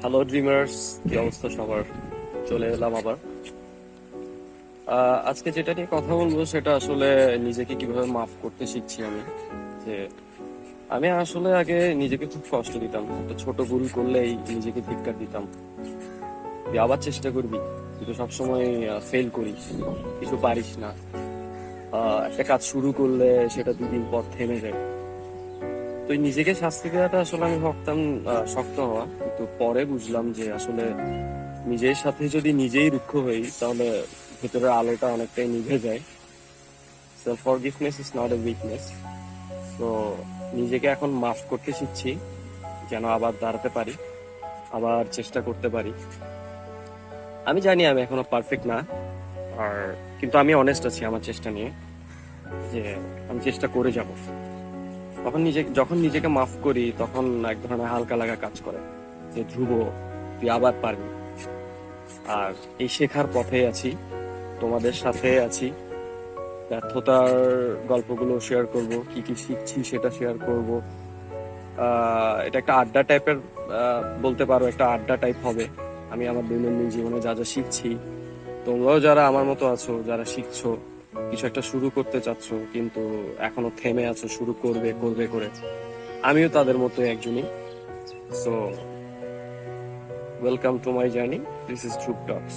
Hello dreamers কি অবস্থা সবার? চলে এলাম আবার। আজকে যেটা নিয়ে কথা বলব সেটা আসলে নিজেকে কীভাবে মাফ করতে শিখছি আমি, যে আমি আসলে আগে নিজেকে খুব কষ্ট দিতাম। একটা ছোট ভুল করলেই নিজেকে ধিক্কার দিতাম। তুই আবার চেষ্টা করবি। কিন্তু সবসময় ফেল করিস। কিছু পারিস না। একটা কাজ শুরু করলে সেটা দুদিন পর থেমে যায়। তো নিজেকে শাস্তি দেওয়াটা আসলে আমি ভাবতাম শক্ত হওয়া। কিন্তু পরে বুঝলাম যে আসলে নিজের সাথে যদি নিজেই রুক্ষ হই, তাহলে ভেতরের আলোটা অনেকটাই নিভে যায়। Self forgiveness is not a weakness তো নিজেকে এখন মাফ করতে শিখছি, যেন আবার দাঁড়াতে পারি, আবার চেষ্টা করতে পারি। আমি জানি আমি এখনও পারফেক্ট না, আর কিন্তু আমি অনেস্ট আছি আমার চেষ্টা নিয়ে, যে আমি চেষ্টা করে যাব। তখন নিজে যখন নিজেকে মাফ করি, তখন এক ধরনের হালকা লাগা কাজ করে যে, ধ্রুব, তুই আবার পারবি। আর এই শেখার পথে আছি, তোমাদের সাথে আছি। ব্যর্থতার গল্পগুলো শেয়ার করব, কি কি শিখছি সেটা শেয়ার করব। এটা একটা আড্ডা টাইপের বলতে পারো, একটা আড্ডা টাইপ হবে। আমি আমার দৈনন্দিন জীবনে যা যা শিখছি, তোমরাও যারা আমার মতো আছো, যারা শিখছো কিছু একটা শুরু করতে চাচ্ছ, কিন্তু এখনও থেমে আছো, শুরু করবে করবে করে। আমিও তাদের মতো একজনই। So welcome to my journey this is troop talks